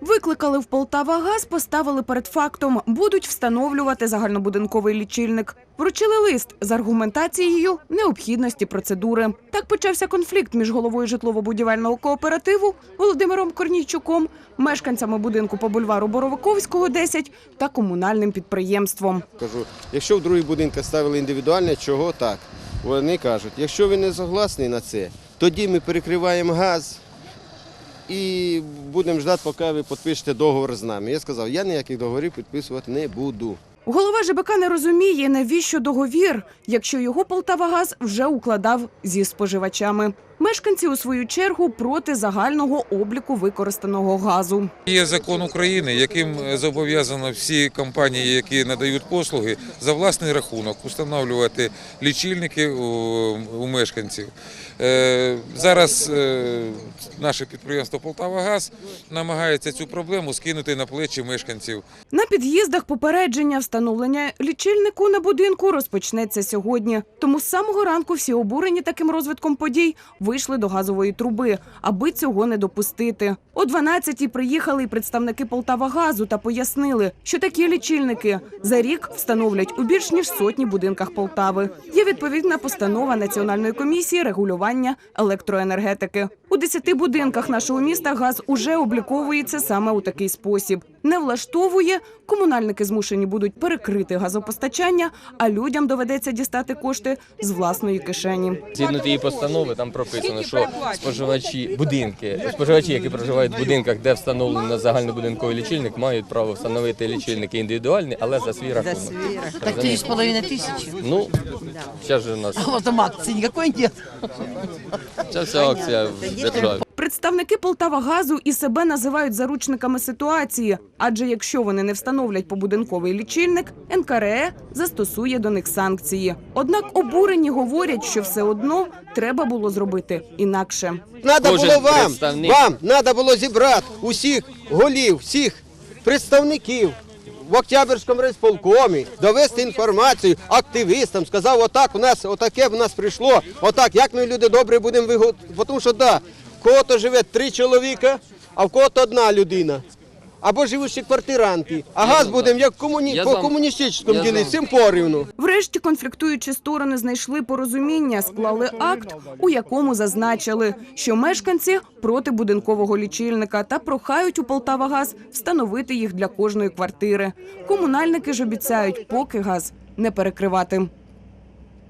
Викликали в Полтава газ, поставили перед фактом, будуть встановлювати загальнобудинковий лічильник. Вручили лист з аргументацією необхідності процедури. Так почався конфлікт між головою житлово-будівельного кооперативу Володимиром Корнійчуком, мешканцями будинку по бульвару Боровиковського, 10 та комунальним підприємством. Кажу, якщо в другий будинках ставили індивідуальне, чого так? Вони кажуть, якщо ви не согласні на це, тоді ми перекриваємо газ і будемо ждати, поки ви підпишете договор з нами. Я сказав, я ніяких договорів підписувати не буду. Голова ЖБК не розуміє, навіщо договір, якщо його Полтавагаз вже укладав зі споживачами. Мешканці у свою чергу проти загального обліку використаного газу. Є закон України, яким зобов'язано всі компанії, які надають послуги, за власний рахунок встановлювати лічильники у, мешканців. Е, зараз е, наше підприємство Полтавагаз намагається цю проблему скинути на плечі мешканців. На під'їздах попередження встановлення лічильнику на будинку розпочнеться сьогодні. Тому з самого ранку всі обурені таким розвитком подій вийшли до газової труби, аби цього не допустити. О 12-й приїхали й представники Полтавагазу та пояснили, що такі лічильники за рік встановлять у більш ніж сотні будинках Полтави. Є відповідна постанова Національної комісії регулювання електроенергетики. У 10 будинках нашого міста газ уже обліковується саме у такий спосіб. Не влаштовує, комунальники змушені будуть перекрити газопостачання, а людям доведеться дістати кошти з власної кишені. Згідно тієї постанови там прописано, що споживачі будинки, споживачі, які проживають в будинках, де встановлено загальнобудинковий лічильник, мають право встановити лічильники індивідуальні, але за свій рахунок. Так три с половиной тысячи. Ну, зараз же у нас А вот там акции никакой нет. ця вся акція в державі. Представники Полтавагазу і себе називають заручниками ситуації, адже якщо вони не встановлять побудинковий лічильник, НКРЕ застосує до них санкції. Однак обурені говорять, що все одно треба було зробити інакше. Надо було вам, вам надо було зібрати усіх голів, всіх представників в Октябрьському райсполкомі, довести інформацію активістам, сказав, отак у нас, отаке в нас прийшло, отак, як ми люди добрі будемо виготовити. Тому що да, кого-то живе три чоловіка, а в кого-то одна людина. Або живуть ще квартиранти, а газ будемо як комуні... По комуністичному ділі, всім порівну. Врешті конфліктуючі сторони знайшли порозуміння, склали акт, у якому зазначили, що мешканці проти будинкового лічильника та прохають у Полтавагаз встановити їх для кожної квартири. Комунальники ж обіцяють, поки газ не перекривати.